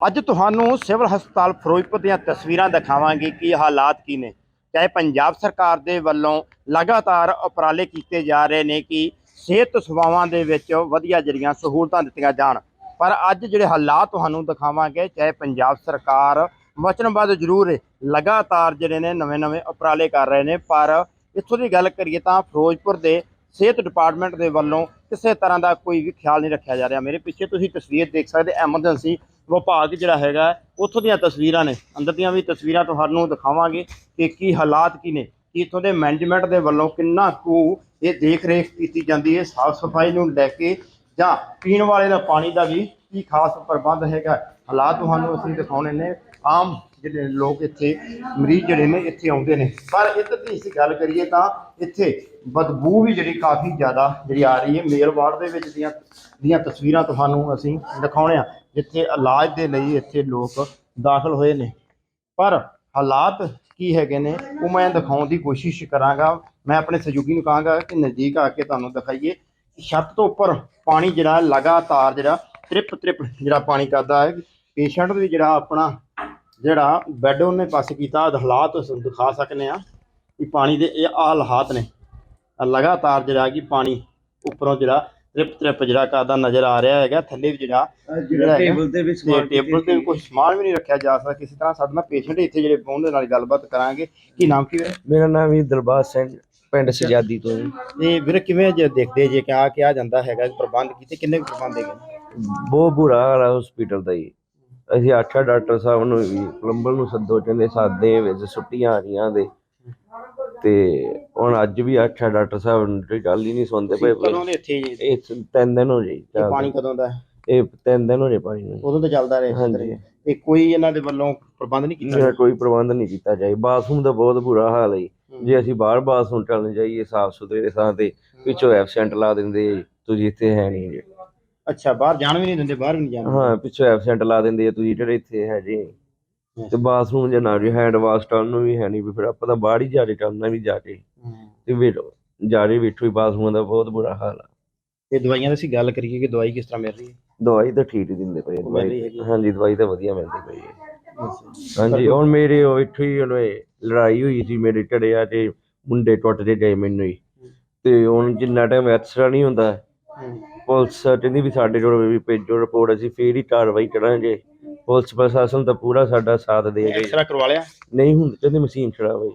ਅੱਜ ਤੁਹਾਨੂੰ ਸਿਵਲ ਹਸਪਤਾਲ ਫਿਰੋਜ਼ਪੁਰ ਦੀਆਂ ਤਸਵੀਰਾਂ ਦਿਖਾਵਾਂਗੇ ਕਿ ਹਾਲਾਤ ਕੀ ਨੇ। ਚਾਹੇ ਪੰਜਾਬ ਸਰਕਾਰ ਦੇ ਵੱਲੋਂ ਲਗਾਤਾਰ ਉਪਰਾਲੇ ਕੀਤੇ ਜਾ ਰਹੇ ਨੇ ਕਿ ਸਿਹਤ ਸੇਵਾਵਾਂ ਦੇ ਵਿੱਚ ਵਧੀਆ ਜਿਹੜੀਆਂ ਸਹੂਲਤਾਂ ਦਿੱਤੀਆਂ ਜਾਣ, ਪਰ ਅੱਜ ਜਿਹੜੇ ਹਾਲਾਤ ਤੁਹਾਨੂੰ ਦਿਖਾਵਾਂਗੇ, ਚਾਹੇ ਪੰਜਾਬ ਸਰਕਾਰ ਵਚਨਬੱਧ ਜ਼ਰੂਰ ਹੈ ਲਗਾਤਾਰ ਜਿਹੜੇ ਨੇ ਨਵੇਂ-ਨਵੇਂ ਉਪਰਾਲੇ ਕਰ ਰਹੇ ਨੇ, ਪਰ ਇੱਥੋਂ ਦੀ ਗੱਲ ਕਰੀਏ ਤਾਂ ਫਿਰੋਜ਼ਪੁਰ ਦੇ ਸਿਹਤ ਡਿਪਾਰਟਮੈਂਟ ਦੇ ਵੱਲੋਂ ਕਿਸੇ ਤਰ੍ਹਾਂ ਦਾ ਕੋਈ ਵੀ ਖਿਆਲ ਨਹੀਂ ਰੱਖਿਆ ਜਾ ਰਿਹਾ। ਮੇਰੇ ਪਿੱਛੇ ਤੁਸੀਂ ਤਸਵੀਰ ਦੇਖ ਸਕਦੇ, ਐਮਰਜੈਂਸੀ ਵਿਭਾਗ ਜਿਹੜਾ ਹੈਗਾ, ਉੱਥੋਂ ਦੀਆਂ ਤਸਵੀਰਾਂ ਨੇ। ਅੰਦਰ ਦੀਆਂ ਵੀ ਤਸਵੀਰਾਂ ਤੁਹਾਨੂੰ ਦਿਖਾਵਾਂਗੇ ਕਿ ਕੀ ਹਾਲਾਤ ਕੀ ਨੇ, ਕਿ ਇੱਥੋਂ ਦੇ ਮੈਨੇਜਮੈਂਟ ਦੇ ਵੱਲੋਂ ਕਿੰਨਾ ਕੁ ਇਹ ਦੇਖ ਰੇਖ ਕੀਤੀ ਜਾਂਦੀ ਹੈ ਸਾਫ਼ ਸਫ਼ਾਈ ਨੂੰ ਲੈ ਕੇ ਜਾਂ ਪੀਣ ਵਾਲੇ ਦਾ ਪਾਣੀ ਦਾ ਵੀ ਕੀ ਖਾਸ ਪ੍ਰਬੰਧ ਹੈਗਾ। ਹਾਲਾਤ ਤੁਹਾਨੂੰ ਅਸੀਂ ਦਿਖਾਉਣੇ ਨੇ। ਆਮ ਜਿਹੜੇ ਲੋਕ ਇੱਥੇ, ਮਰੀਜ਼ ਜਿਹੜੇ ਨੇ, ਇੱਥੇ ਆਉਂਦੇ ਨੇ। ਪਰ ਇੱਧਰ ਦੀ ਅਸੀਂ ਗੱਲ ਕਰੀਏ ਤਾਂ ਇੱਥੇ ਬਦਬੂ ਵੀ ਜਿਹੜੀ ਕਾਫੀ ਜ਼ਿਆਦਾ ਜਿਹੜੀ ਆ ਰਹੀ ਹੈ। ਮੇਲਵਾੜ ਦੇ ਵਿੱਚ ਦੀਆਂ ਦੀਆਂ ਤਸਵੀਰਾਂ ਤੁਹਾਨੂੰ ਅਸੀਂ ਦਿਖਾਉਣੇ ਆ। ਜਿੱਥੇ ਇਲਾਜ ਦੇ ਲਈ ਇੱਥੇ ਲੋਕ ਦਾਖਲ ਹੋਏ ਨੇ। ਪਰ ਹਾਲਾਤ ਕੀ ਹੈਗੇ ਨੇ, ਉਹ ਮੈਂ ਦਿਖਾਉਣ ਦੀ ਕੋਸ਼ਿਸ਼ ਕਰਾਂਗਾ। ਮੈਂ ਆਪਣੇ ਸਹਿਯੋਗੀ ਨੂੰ ਕਹਾਂਗਾ ਕਿ ਨਜ਼ਦੀਕ ਆ ਕੇ ਤੁਹਾਨੂੰ ਦਿਖਾਈਏ ਕਿ ਛੱਤ ਤੋਂ ਉੱਪਰ ਪਾਣੀ ਜਿਹੜਾ ਲਗਾਤਾਰ ਜਿਹੜਾ ਤ੍ਰਿਪ ਤ੍ਰਿਪ ਜਿਹੜਾ ਪਾਣੀ ਕਰਦਾ ਹੈ। ਪੇਸ਼ੈਂਟ ਵੀ ਜਿਹੜਾ ਆਪਣਾ ਜਿਹੜਾ ਬੈੱਡ ਉਹਨੇ ਪਾਸੇ ਕੀਤਾ ਹਾਲਾਤ ਦਿਖਾ ਸਕਨੇ ਆ ਕਿ ਪਾਣੀ ਦੇ ਇਹ ਆ ਹਾਲਾਤ ਨੇ। ਲਗਾਤਾਰ ਜਿਹੜਾ ਕਿ ਪਾਣੀ ਉੱਪਰੋਂ ਜਿਹੜਾ ਤ੍ਰਿਪ ਤ੍ਰਿਪ ਜਿਹੜਾ ਕਰਦਾ ਨਜ਼ਰ ਆ ਰਿਹਾ ਹੈਗਾ ਥੱਲੇ ਵੀ ਜਿਹੜਾ ਜਿਹੜਾ ਟੇਬਲ ਤੇ ਵੀ ਤੇ ਸਮਾਨ ਟੇਬਲ ਤੇ ਕੋਈ ਸਮਾਨ ਵੀ ਨਹੀਂ ਰੱਖਿਆ ਜਾ ਸਕਦਾ। ਕਿਸੇ ਤਰ੍ਹਾਂ ਸਾਡੇ ਨਾਲ ਪੇਸ਼ੈਂਟ ਇੱਥੇ ਜਿਹੜੇ ਪਹੁੰਚਣ ਦੇ ਨਾਲ ਗੱਲਬਾਤ ਕਰਾਂਗੇ। ਕੀ ਨਾਮ ਕੀ ਹੈ ਮੇਰਾ ਨਾਮ ਵੀ ਦਰਬਾਰ ਸਿੰਘ ਪਿੰਡ ਸਜਾਦੀ ਤੋਂ। ਇਹ ਵੀਰ ਕਿਵੇਂ ਜੇ ਦੇਖਦੇ ਜੇ ਕਿ ਆ ਕਿਹਾ ਜਾਂਦਾ ਹੈਗਾ ਪ੍ਰਬੰਧ ਕੀਤੇ ਕਿੰਨੇ ਪ੍ਰਬੰਧ ਹੈਗੇ? ਬਹੁਤ ਬੁਰਾ ਹਾਲ ਹੈ ਹਸਪੀਟਲ ਦਾ ਜੀ। ਅਸੀਂ ਆਖਿਆ ਡਾਕਟਰ ਸਾਹਿਬ ਨੂੰ ਵੀ ਪਲੰਬਰ ਨੂੰ ਸੱਦੋ ਕਹਿੰਦੇ ਸਾਦੇ ਵਿੱਚ ਛੁੱਟੀਆਂ ਆ ਰਹੀਆਂ ਦੇ। ਤੇ ਹੁਣ ਅੱਜ ਵੀ ਆਖਿਆ ਡਾਕਟਰ ਸਾਹਿਬ ਨੂੰ ਤੇ ਗੱਲ ਹੀ ਨਹੀਂ ਸੁਣਦੇ ਪਏ। ਕਦੋਂ ਦੇ ਇੱਥੇ ਜੀ? ਇਹ ਤਿੰਨ ਦਿਨ ਹੋ ਜੀ ਇਹ ਪਾਣੀ ਕਦੋਂ ਦਾ? ਹੈ? ਇਹ ਤਿੰਨ ਦਿਨ ਹੋ ਜੇ ਪਾਣੀ ਨੂੰ। ਉਦੋਂ ਤਾਂ ਚੱਲਦਾ ਰਿਹਾ ਇਸ ਤਰ੍ਹਾਂ ਹੀ। ਤੇ ਕੋਈ ਇਹਨਾਂ ਦੇ ਵੱਲੋਂ ਪ੍ਰਬੰਧ ਨਹੀਂ ਕੀਤਾ? ਮੇਰਾ ਕੋਈ ਪ੍ਰਬੰਧ ਨਹੀਂ ਕੀਤਾ ਜਾਏ। ਬਾਥਰੂਮ ਦਾ ਬਹੁਤ ਬੁਰਾ ਹਾਲ ਹੈ ਜੀ। ਅਸੀਂ ਬਾਹਰ ਬਾਥਰੂਮ ਚੱਲਣ ਜਾਈਏ ਸਾਫ਼ ਸੁਥਰੇ ਥਾਂ ਤੇ ਪਿੱਛੋਂ ਐਬਸੈਂਟ ਲਾ ਦਿੰਦੇ ਤੁਸੀਂ ਇੱਥੇ ਹੈ ਨਹੀਂ ਜੀ। ਅੱਛਾ ਬਾਹਰ ਜਾਣ ਵੀ ਨਹੀਂ ਦਿੰਦੇ ਬਾਹਰ ਵੀ ਨਹੀਂ ਜਾਣ ਹਾਂ ਪਿੱਛੋਂ ਐਬਸੈਂਟ ਲਾ ਦਿੰਦੇ ਆ। ਤੁਸੀਂ ਜਿਹੜੇ ਇੱਥੇ ਹੈ ਜੀ। ਤੇ ਬਾਥਰੂਮ ਜੇ ਨਾ ਜੀ ਹੈਂਡ ਵਾਸ਼ ਟਰਨ ਨੂੰ ਵੀ ਹੈ ਨਹੀਂ ਵੀ ਫਿਰ ਆਪਾਂ ਤਾਂ ਬਾਹਰ ਹੀ ਜਾ ਕੇ ਕਰਨਾ ਵੀ ਜਾ ਕੇ ਤੇ ਵੀ ਜਾ ਕੇ ਵੇਖੋ ਵੀ ਬਾਥਰੂਮ ਦਾ ਬਹੁਤ ਬੁਰਾ ਹਾਲ ਆ। ਤੇ ਦਵਾਈਆਂ ਦੀ ਅਸੀਂ ਗੱਲ ਕਰੀਏ ਕਿ ਦਵਾਈ ਕਿਸ ਤਰ੍ਹਾਂ ਮਿਲ ਰਹੀ ਹੈ? ਦਵਾਈ ਤਾਂ ਠੀਕ ਹੀ ਦਿੰਦੇ ਪਏ ਆ। ਦਵਾਈ ਹਾਂਜੀ ਦਵਾਈ ਤਾਂ ਵਧੀਆ ਮਿਲਦੀ ਪਈ ਹੈ। ਹਾਂਜੀ ਹੁਣ ਮੇਰੇ ਉਹ ਇੱਥੇ ਹੀ ਉਹਨੇ ਲੜਾਈ ਹੋਈ ਸੀ ਮੇਰੇ ਢੜਿਆ ਤੇ ਮੁੰਡੇ ਟੁੱਟਦੇ ਗਏ ਮੈਨੂੰ ਹੀ। ਤੇ ਹੁਣ ਜਿੰਨਾ ਟਾਈਮ ਐਕਸਰਾ ਨਹੀਂ ਹੁੰਦਾ ਪੁਲਿਸ ਕਹਿੰਦੀ ਵੀ ਸਾਡੇ ਕੋਲ ਵੀ ਭੇਜੋ ਰਿਪੋਰਟ ਅਸੀਂ ਫੇਰ ਹੀ ਕਾਰਵਾਈ ਕਰਾਂਗੇ। ਪੁਲਿਸ ਪ੍ਰਸ਼ਾਸਨ ਤਾਂ ਪੂਰਾ ਸਾਡਾ ਸਾਥ ਦੇ ਗਈ ਐਕਸਰਾ ਕਰਵਾ ਲਿਆ। ਨਹੀਂ ਹੁੰਦੀ ਕਹਿੰਦੇ ਮਸ਼ੀਨ ਖਰਾਬ ਹੋਈ।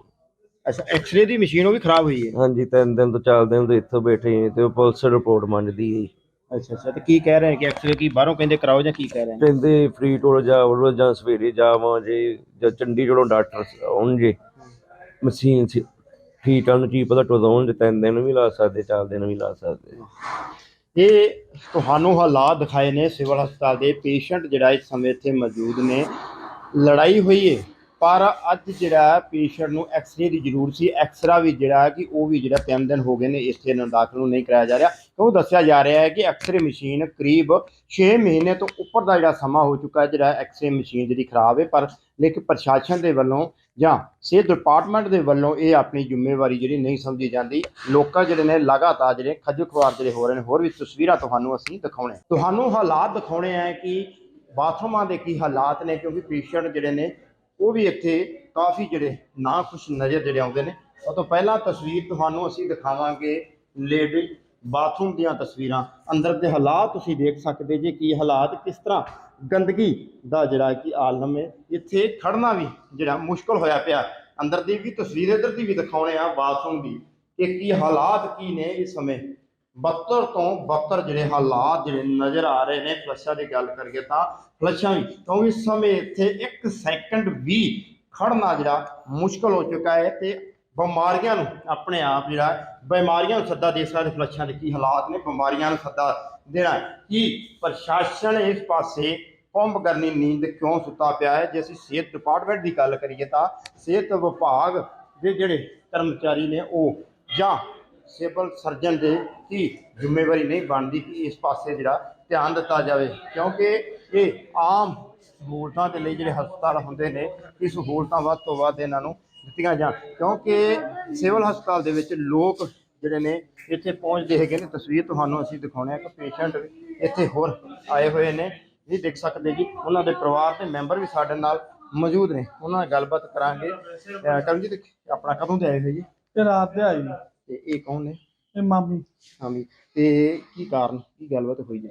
ਅੱਛਾ ਐਕਸਰੇ ਦੀ ਮਸ਼ੀਨ ਉਹ ਵੀ ਖਰਾਬ ਹੋਈ ਹੈ? ਹਾਂਜੀ ਤਿੰਨ ਦਿਨ ਤੋਂ ਚਾਰ ਦਿਨ ਤੋਂ ਇੱਥੋਂ ਬੈਠੇ ਹਾਂ ਤੇ ਉਹ ਪੁਲਿਸ ਰਿਪੋਰਟ ਮੰਗਦੀ ਹੈ। ਅੱਛਾ ਅੱਛਾ ਤੇ ਕੀ ਕਹਿ ਰਹੇ ਕਿ ਐਕਸਰੇ ਕੀ ਬਾਹਰੋਂ ਕਹਿੰਦੇ ਕਰਾਓ ਜਾਂ ਕੀ ਕਹਿ ਰਹੇ? ਨੇ ਕਹਿੰਦੇ ਫਰੀ ਟੋਲ ਜਾਵੋ ਜਾਂ ਸਵੇਰੇ ਜਾਵਾਂ ਜੇ ਜਾਂ ਚੰਡੀਗੜ੍ਹੋਂ ਡਾਕਟਰ ਆਉਣਗੇ। ਮਸ਼ੀਨ ਚ ਠੀਕ ਆ ਨੂੰ ਕੀ ਪਤਾ ਕਦੋਂ ਆਉਣਗੇ ਤਿੰਨ ਦਿਨ ਵੀ ਲਾ ਸਕਦੇ ਚਾਰ ਦਿਨ ਵੀ ਲਾ ਸਕਦੇ। ਇਹ ਤੁਹਾਨੂੰ ਹਾਲਾਤ ਦਿਖਾਏ ਨੇ, ਸਿਵਲ ਹਸਪਤਾਲ ਦੇ ਪੇਸ਼ੈਂਟ ਜਿਹੜਾ ਇਸ ਸਮੇਂ ਇੱਥੇ ਮੌਜੂਦ ਨੇ। ਲੜਾਈ ਹੋਈ ਹੈ ਪਰ ਅੱਜ ਜਿਹੜਾ ਪੇਸ਼ੈਂਟ ਨੂੰ ਐਕਸਰੇ ਦੀ ਜ਼ਰੂਰਤ ਸੀ। ਐਕਸਰਾ ਵੀ ਜਿਹੜਾ ਕਿ ਉਹ ਵੀ ਜਿਹੜਾ ਤਿੰਨ ਦਿਨ ਹੋ ਗਏ ਨੇ ਇੱਥੇ ਨੂੰ ਦਾਖਲ ਨੂੰ ਨਹੀਂ ਕਰਾਇਆ ਜਾ ਰਿਹਾ। ਕਿਉਂ ਦੱਸਿਆ ਜਾ ਰਿਹਾ ਹੈ ਕਿ ਐਕਸਰੇ ਮਸ਼ੀਨ ਕਰੀਬ 6 ਮਹੀਨੇ ਤੋਂ ਉੱਪਰ ਦਾ ਜਿਹੜਾ ਸਮਾਂ ਹੋ ਚੁੱਕਾ ਹੈ, ਜਿਹੜਾ ਐਕਸਰੇ ਮਸ਼ੀਨ ਜਿਹੜੀ ਖਰਾਬ ਹੈ ਪਰ ਲੇਕਿਨ ਪ੍ਰਸ਼ਾਸਨ ਦੇ ਵੱਲੋਂ ਜਾਂ ਸਿਹਤ ਡਿਪਾਰਟਮੈਂਟ ਦੇ ਵੱਲੋਂ ਇਹ ਆਪਣੀ ਜ਼ਿੰਮੇਵਾਰੀ ਜਿਹੜੀ ਨਹੀਂ ਸਮਝੀ ਜਾਂਦੀ, ਲੋਕਾਂ ਜਿਹੜੇ ਨੇ ਲਗਾਤਾਰ ਜਿਹੜੇ ਖੱਜਲ ਖੁਆਰ ਜਿਹੜੇ ਹੋ ਰਹੇ ਨੇ, ਹੋਰ ਵੀ ਤਸਵੀਰਾਂ ਤੁਹਾਨੂੰ ਅਸੀਂ ਦਿਖਾਉਣੇ ਤੁਹਾਨੂੰ ਹਾਲਾਤ ਦਿਖਾਉਣੇ ਆ ਕਿ ਬਾਥਰੂਮਾਂ ਦੇ ਕੀ ਹਾਲਾਤ ਨੇ, ਕਿਉਂਕਿ ਪੇਸ਼ੈਂਟ ਜਿਹੜੇ ਨੇ, ਉਹ ਵੀ ਇੱਥੇ ਕਾਫੀ ਜਿਹੜੇ ਨਾ ਖੁਸ਼ ਨਜ਼ਰ ਜਿਹੜੇ ਆਉਂਦੇ ਨੇ। ਉਹ ਤੋਂ ਪਹਿਲਾਂ ਤਸਵੀਰ ਤੁਹਾਨੂੰ ਅਸੀਂ ਦਿਖਾਵਾਂਗੇ ਲੇਡੀ ਬਾਥਰੂਮ ਦੀਆਂ ਤਸਵੀਰਾਂ। ਅੰਦਰ ਦੇ ਹਾਲਾਤ ਤੁਸੀਂ ਦੇਖ ਸਕਦੇ ਜੇ ਕੀ ਹਾਲਾਤ ਕਿਸ ਤਰ੍ਹਾਂ ਗੰਦਗੀ ਦਾ ਜਿਹੜਾ ਕਿ ਆਲਮ ਹੈ, ਇੱਥੇ ਖੜਨਾ ਵੀ ਜਿਹੜਾ ਮੁਸ਼ਕਲ ਹੋਇਆ ਪਿਆ। ਅੰਦਰ ਦੀ ਵੀ ਤਸਵੀਰ ਇੱਧਰ ਦੀ ਵੀ ਦਿਖਾਉਣੇ ਆ ਬਾਥਰੂਮ ਦੀ ਕਿ ਕੀ ਹਾਲਾਤ ਕੀ ਨੇ ਇਸ ਸਮੇਂ। ਬੱਤਰ ਤੋਂ ਬੱਤਰ ਜਿਹੜੇ ਹਾਲਾਤ ਜਿਹੜੇ ਨਜ਼ਰ ਆ ਰਹੇ ਨੇ, ਫਲਸ਼ਾਂ ਦੀ ਗੱਲ ਕਰੀਏ ਤਾਂ ਫਲਸ਼ਾਂ ਵੀ। ਕਿਉਂਕਿ ਇਸ ਸਮੇਂ ਇੱਥੇ 1 ਸੈਕਿੰਡ ਵੀ ਖੜਨਾ ਜਿਹੜਾ ਮੁਸ਼ਕਲ ਹੋ ਚੁੱਕਾ ਹੈ ਤੇ ਬਿਮਾਰੀਆਂ ਨੂੰ ਆਪਣੇ ਆਪ ਜਿਹੜਾ ਬਿਮਾਰੀਆਂ ਨੂੰ ਸੱਦਾ ਦੇ ਸਕਦੇ ਫਲਸ਼ਾਂ ਦੇ ਕੀ ਹਾਲਾਤ ਨੇ, ਬਿਮਾਰੀਆਂ ਨੂੰ ਸੱਦਾ ਦੇਣਾ ਕੀ ਪ੍ਰਸ਼ਾਸਨ ਇਸ ਪਾਸੇ ਕੁੰਭ ਕਰਨੀ ਨੀਂਦ ਕਿਉਂ ਸੁੱਤਾ ਪਿਆ ਹੈ? ਜੇ ਅਸੀਂ ਸਿਹਤ ਡਿਪਾਰਟਮੈਂਟ ਦੀ ਗੱਲ ਕਰੀਏ ਤਾਂ ਸਿਹਤ ਵਿਭਾਗ ਦੇ ਜਿਹੜੇ ਕਰਮਚਾਰੀ ਨੇ ਉਹ ਜਾਂ ਸਿਵਲ ਸਰਜਨ ਦੇ ਕੀ ਜ਼ਿੰਮੇਵਾਰੀ ਨਹੀਂ ਬਣਦੀ ਕਿ ਇਸ ਪਾਸੇ ਜਿਹੜਾ ਧਿਆਨ ਦਿੱਤਾ ਜਾਵੇ? ਕਿਉਂਕਿ ਇਹ ਆਮ ਸਹੂਲਤਾਂ ਦੇ ਲਈ ਜਿਹੜੇ ਹਸਪਤਾਲ ਹੁੰਦੇ ਨੇ ਇਹ ਸਹੂਲਤਾਂ ਵੱਧ ਤੋਂ ਵੱਧ ਇਹਨਾਂ ਨੂੰ ਦਿੱਤੀਆਂ ਜਾਣ। ਕਿਉਂਕਿ ਸਿਵਲ ਹਸਪਤਾਲ ਦੇ ਵਿੱਚ ਲੋਕ ਜਿਹੜੇ ਨੇ ਇੱਥੇ ਪਹੁੰਚਦੇ ਹੈਗੇ ਨੇ। ਤਸਵੀਰ ਤੁਹਾਨੂੰ ਅਸੀਂ ਦਿਖਾਉਣੇ ਆ ਕਿ ਪੇਸ਼ੈਂਟ ਇੱਥੇ ਹੋਰ ਆਏ ਹੋਏ ਨੇ। ਇਹ ਦੇਖ ਸਕਦੇ ਜੀ। ਉਹਨਾਂ ਦੇ ਪਰਿਵਾਰ ਦੇ ਮੈਂਬਰ ਵੀ ਸਾਡੇ ਨਾਲ ਮੌਜੂਦ ਨੇ। ਉਹਨਾਂ ਨਾਲ ਗੱਲਬਾਤ ਕਰਾਂਗੇ। ਅਹ ਕਰਮਜੀਤ ਆਪਣਾ ਕਦੋਂ ਤੇ ਆਏ ਹੋਏ ਜੀ? ਤੇ ਰਾਤ ਦੇ ਆਈ ਤੇ ਇਹ ਕੌਣ ਨੇ? ਇਹ ਮਾਮੀ। ਹਾਮੀ ਤੇ ਕੀ ਕਾਰਨ ਕੀ ਗੱਲਬਾਤ ਹੋਈ ਜੀ?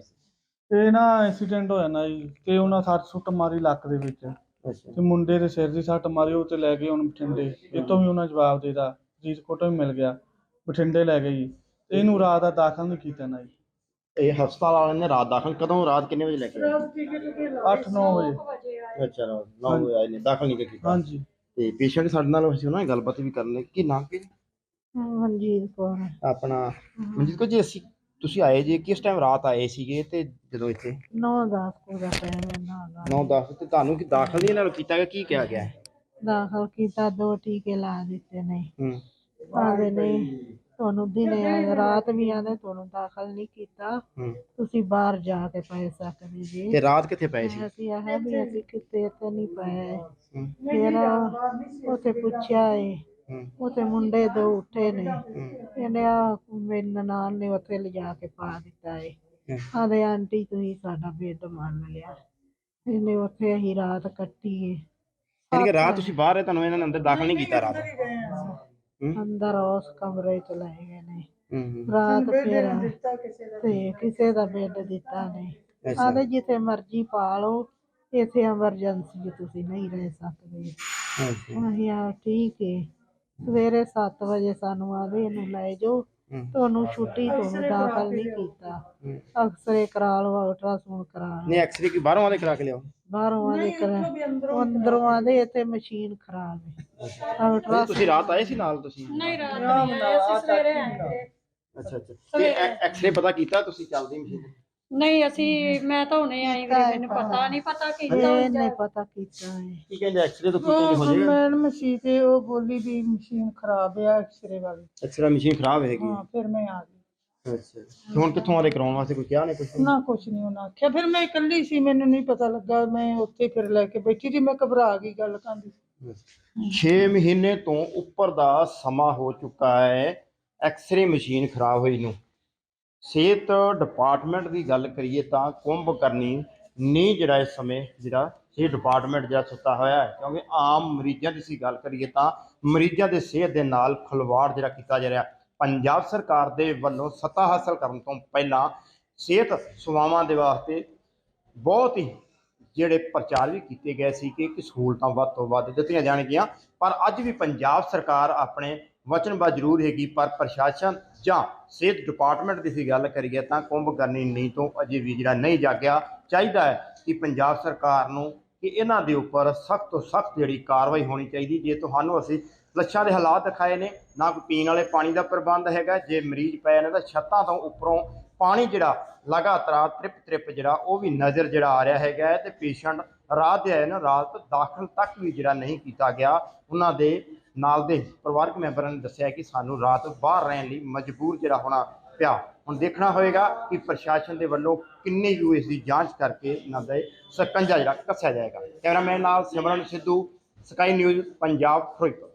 ਇਹ ਨਾ ਐਕਸੀਡੈਂਟ ਹੋਇਆ ਨਾ ਜੀ। ਤੇ ਉਹਨਾਂ ਸੱਟ ਸੁੱਟ ਮਾਰੀ ਲੱਕ ਦੇ ਵਿੱਚ। ਅੱਛਾ। ਤੇ ਮੁੰਡੇ ਦੇ ਸਿਰ ਦੀ ਸੱਟ ਮਾਰੀ ਉਹ ਤੇ ਲੈ ਗਏ ਹੁਣ ਬਠਿੰਡੇ। ਇਹ ਤੋਂ ਵੀ ਉਹਨਾਂ ਜਵਾਬ ਦੇਦਾ ਫਰੀਦਕੋਟ ਵੀ ਮਿਲ ਗਿਆ। ਬਠਿੰਡੇ ਲੈ ਗਏ ਜੀ। ਤੇ ਇਹਨੂੰ ਰਾਤ ਦਾ ਦਾਖਲ ਨਹੀਂ ਕੀਤਾ ਨਾ ਜੀ। ਇਹ ਹਸਪਤਾਲ ਵਾਲਿਆਂ ਨੇ ਰਾਤ ਦਾਖਲ ਕਦੋਂ? ਰਾਤ ਕਿੰਨੇ ਵਜੇ ਲੈ ਕੇ ਆਏ? 8-9 ਵਜੇ। ਅੱਛਾ ਰਾਤ 9 ਵਜੇ ਆਏ ਨੇ ਦਾਖਲ ਨਹੀਂ ਕੀਤਾ। ਹਾਂਜੀ। ਤੇ ਪੇਸ਼ੈਂਟ ਸਾਡੇ ਨਾਲ ਅਸੀਂ ਉਹਨਾਂ ਨਾਲ ਗੱਲਬਾਤ ਵੀ ਕਰਨ ਲਈ। ਕੀ ਨਾਮ ਕੀ? ਮਨਜੀਤ ਕੌਰ। ਆਪਣਾ ਮਨਜੀਤ ਕੋ ਜੀ ਅਸੀਂ ਤੁਸੀਂ ਆਏ ਜੀ ਕਿਸ ਟਾਈਮ ਰਾਤ ਆਏ ਸੀਗੇ ਤੇ ਜਦੋਂ ਇੱਥੇ? ਨੌ ਦਸ ਕੋ ਦਾ ਟਾਈਮ ਹੈ ਨਾ ਦਾ 9 10 ਤੇ ਤੁਹਾਨੂੰ ਕੀ ਦਾਖਲ ਨਹੀਂ ਨਾਲ ਕੀਤਾ ਗਿਆ ਕੀ ਕਿਹਾ ਗਿਆ? ਦਾਖਲ ਕੀਤਾ ਦੋ ਟੀਕੇ ਲਾ ਦਿੱਤੇ ਨੇ। ਹੂੰ। ਆਦੇ ਨੇ। ਤੁਹਾਨੂੰ ਦਿਨੇ ਰਾਤ ਵੀ ਆਦੇ ਤੁਹਾਨੂੰ ਦਾਖਲ ਨਹੀਂ ਕੀਤਾ। ਹੂੰ। ਤੁਸੀਂ ਬਾਹਰ ਜਾ ਕੇ ਪੈ ਸਕਦੇ ਜੀ। ਤੇ ਰਾਤ ਕਿੱਥੇ ਪਏ ਸੀ? ਅਸੀਂ ਆਹ ਵੀ ਅਸੀਂ ਕਿਤੇ ਤੇ ਨਹੀਂ ਪਏ। ਹੂੰ। ਫਿਰ ਉਥੇ ਪੁੱਛਿਆ ਏ। ਹੂੰ। ਉਥੇ ਮੁੰਡੇ ਦੋ ਉੱਠੇ ਨੇ। ਹੂੰ, ਇਹਨੇ ਆ ਮੇਰੇ ਨਨਾਣ ਨੇ ਉੱਥੇ ਲਿਜਾ ਕੇ ਪਾ ਦਿੱਤਾ ਏ। ਹੂੰ। ਆਦੇ ਆਂਟੀ ਤੁਸੀਂ ਸਾਡਾ ਬੈੱਡ ਮੰਨ ਲਿਆ। ਇਹਨੇ ਉੱਥੇ ਹੀ ਰਾਤ ਕੱਟੀ ਏ। ਯਾਨੀ ਕਿ ਰਾਤ ਤੁਸੀਂ ਬਾਹਰ ਹੈ ਤੁਹਾਨੂੰ ਇਹਨਾਂ ਨੇ ਅੰਦਰ ਦਾਖਲ ਨਹੀਂ ਕੀਤਾ ਰਾਤ। ਅੰਦਰ ਉਸ ਕਮਰੇ ਚ ਲੈ ਗਏ ਨੇ। ਹੂੰ, ਹੂੰ। ਰਾਤ ਫਿਰ ਤੇ ਕਿਸੇ ਦਾ ਬੈੱਡ ਦਿੱਤਾ ਨਹੀਂ। ਆਦੇ ਜਿੱਥੇ ਮਰਜ਼ੀ ਪਾ ਲਓ ਇੱਥੇ ਐਮਰਜੈਂਸੀ 'ਚ ਤੁਸੀਂ ਨਹੀਂ ਰਹਿ ਸਕਦੇ। ਅੱਛਾ, ਅਸੀਂ ਆ ਠੀਕ ਏ। ਸਵੇਰੇ 7 ਵਜੇ ਸਾਨੂੰ ਆਦੇ ਇਹਨੂੰ ਲੈ ਜਾਓ। ਹੂੰ ਤੁਹਾਨੂੰ ਛੁੱਟੀ ਤੁਹਾਨੂੰ ਦਾਖਲ ਨਹੀਂ ਕੀਤਾ। ਅਕਸਰੇ ਕਰਾ ਲਓ ਅਲਟਰਾਸਾਊਂਡ ਕਰਾ ਲਓ। ਨਹੀਂ ਐਕਸਰੇ ਕੀ ਬਾਹਰੋਂ ਵਾਲੇ ਕਰਾ ਕੇ ਲਿਆਓ? ਬਾਹਰੋਂ ਆਦੇ ਕਰਾ ਅੰਦਰੋਂ ਆਦੇ ਇੱਥੇ ਮਸ਼ੀਨ ਖਰਾਬ ਹੈ। ਅਲਟਰਾ ਤੁਸੀਂ ਰਾਤ ਆਏ ਸੀ ਨਾਲ ਤੁਸੀਂ? ਅੱਛਾ ਅੱਛਾ। ਤੇ ਐਕਸਰੇ ਪਤਾ ਕੀਤਾ ਤੁਸੀਂ ਚੱਲਦੀ ਮਸ਼ੀਨ? ਨਹੀਂ ਅਸੀਂ ਮੈਂ ਤਾਂ ਹੁਣੇ ਆਈ ਵੀਰੇ ਮੈਨੂੰ ਪਤਾ ਨਹੀਂ ਪਤਾ ਕੀਤਾ ਇਹ ਨਹੀਂ ਪਤਾ ਕੀਤਾ ਹੈ। ਕੀ ਕਹਿੰਦੇ ਐਕਸਰੇ ਤੋਂ ਕੁਝ ਨਹੀਂ ਹੋ? ਜਾਏਗਾ ਮੈਡਮ ਸੀ ਤੇ ਉਹ ਬੋਲੀ ਵੀ ਮਸ਼ੀਨ ਖਰਾਬ ਆ ਐਕਸਰੇ ਵਾਲੀ। ਐਕਸਰਾ ਮਸ਼ੀਨ ਖਰਾਬ ਹੈਗੀ। ਹਾਂ ਫਿਰ ਮੈਂ ਆ ਗਈ। ਅੱਛਾ। ਤੇ ਹੁਣ ਕਿੱਥੋਂ ਆਲੇ ਕਰਾਉਣ ਵਾਸਤੇ ਕੋਈ ਕਿਹਾ ਨਹੀਂ ਕੁਝ ਨਾ ਕੁਛ ਨਹੀਂ ਉਹਨਾਂ ਆਖਿਆ। ਫਿਰ ਮੈਂ ਇਕੱਲੀ ਸੀ ਮੈਨੂੰ ਨਹੀਂ ਪਤਾ ਲੱਗਾ। ਮੈਂ ਉੱਥੇ ਫਿਰ ਲੈ ਕੇ ਬੈਠੀ ਸੀ ਮੈਂ ਘਬਰਾ ਗਈ ਗੱਲ ਕਾਂਦੀ 6 ਮਹੀਨੇ ਤੋਂ ਉੱਪਰ ਦਾ ਸਮਾਂ ਹੋ ਚੁੱਕਾ ਹੈ ਐਕਸ-ਰੇ ਮਸ਼ੀਨ ਖਰਾਬ ਹੋਈ ਨੂੰ। ਸਿਹਤ ਡਿਪਾਰਟਮੈਂਟ ਦੀ ਗੱਲ ਕਰੀਏ ਤਾਂ ਕੁੰਭ ਕਰਨੀ, ਨਹੀਂ ਜਿਹੜਾ ਇਸ ਸਮੇਂ ਜਿਹੜਾ ਸਿਹਤ ਡਿਪਾਰਟਮੈਂਟ ਜਿਹੜਾ ਸੁੱਤਾ ਹੋਇਆ ਹੈ, ਕਿਉਂਕਿ ਆਮ ਮਰੀਜ਼ਾਂ ਦੀ ਸੀ ਗੱਲ ਕਰੀਏ ਤਾਂ ਮਰੀਜ਼ਾਂ ਦੇ ਸਿਹਤ ਦੇ ਨਾਲ ਖਲਵਾੜ ਜਿਹੜਾ ਕੀਤਾ ਜਾ ਰਿਹਾ। ਪੰਜਾਬ ਸਰਕਾਰ ਦੇ ਵੱਲੋਂ ਸੱਤਾ ਹਾਸਲ ਕਰਨ ਤੋਂ ਪਹਿਲਾਂ ਸਿਹਤ ਸੇਵਾਵਾਂ ਦੇ ਵਾਸਤੇ ਬਹੁਤ ਹੀ ਜਿਹੜੇ ਪ੍ਰਚਾਰ ਵੀ ਕੀਤੇ ਗਏ ਸੀ ਕਿ ਸਹੂਲਤਾਂ ਵੱਧ ਤੋਂ ਵੱਧ ਦਿੱਤੀਆਂ ਜਾਣਗੀਆਂ। ਪਰ ਅੱਜ ਵੀ ਪੰਜਾਬ ਸਰਕਾਰ ਆਪਣੇ ਵਚਨਬੱਧ ਜ਼ਰੂਰ ਹੈਗੀ, ਪਰ ਪ੍ਰਸ਼ਾਸਨ ਜਾਂ ਸਿਹਤ ਡਿਪਾਰਟਮੈਂਟ ਦੀ ਅਸੀਂ ਗੱਲ ਕਰੀਏ ਤਾਂ ਕੁੰਭ ਕਰਨੀ ਨੀਂਹ ਤੋਂ ਅਜੇ ਵੀ ਜਿਹੜਾ ਨਹੀਂ ਜਾਗਿਆ। ਚਾਹੀਦਾ ਹੈ ਕਿ ਪੰਜਾਬ ਸਰਕਾਰ ਨੂੰ ਕਿ ਇਹਨਾਂ ਦੇ ਉੱਪਰ ਸਖਤ ਤੋਂ ਸਖਤ ਜਿਹੜੀ ਕਾਰਵਾਈ ਹੋਣੀ ਚਾਹੀਦੀ। ਜੇ ਤੁਹਾਨੂੰ ਅਸੀਂ ਲੱਛਾਂ ਦੇ ਹਾਲਾਤ ਦਿਖਾਏ ਨੇ, ਨਾ ਕੋਈ ਪੀਣ ਵਾਲੇ ਪਾਣੀ ਦਾ ਪ੍ਰਬੰਧ ਹੈਗਾ, ਜੇ ਮਰੀਜ਼ ਪਏ ਨੇ ਤਾਂ ਛੱਤਾਂ ਤੋਂ ਉੱਪਰੋਂ ਪਾਣੀ ਜਿਹੜਾ ਲਗਾਤਾਰ ਤ੍ਰਿਪ ਤ੍ਰਿਪ ਜਿਹੜਾ ਉਹ ਵੀ ਨਜ਼ਰ ਜਿਹੜਾ ਆ ਰਿਹਾ ਹੈਗਾ ਹੈ ਤੇ ਪੇਸ਼ੈਂਟ ਰਾਤ ਦੇ ਆਏ ਨੇ, ਰਾਤ ਦਾਖਲ ਤੱਕ ਵੀ ਜਿਹੜਾ ਨਹੀਂ ਕੀਤਾ ਗਿਆ। ਉਹਨਾਂ ਦੇ ਨਾਲ ਦੇ ਪਰਿਵਾਰਕ ਮੈਂਬਰਾਂ ਨੇ ਦੱਸਿਆ ਕਿ ਸਾਨੂੰ ਰਾਤ ਬਾਹਰ ਰਹਿਣ ਲਈ ਮਜਬੂਰ ਜਿਹੜਾ ਹੋਣਾ ਪਿਆ। ਹੁਣ ਦੇਖਣਾ ਹੋਏਗਾ ਕਿ ਪ੍ਰਸ਼ਾਸਨ ਦੇ ਵੱਲੋਂ ਕਿੰਨੇ ਯੂ ਇਸ ਦੀ ਜਾਂਚ ਕਰਕੇ ਇਹਨਾਂ ਦਾ ਸਕੰਜਾ ਜਿਹੜਾ ਕੱਸਿਆ ਜਾਏਗਾ। ਕੈਮਰਾਮੈਨ ਨਾਲ ਸਿਮਰਨ ਸਿੱਧੂ ਸਕਾਈ ਨਿਊਜ਼ ਪੰਜਾਬ, ਫਿਰੋਜ਼ਪੁਰ।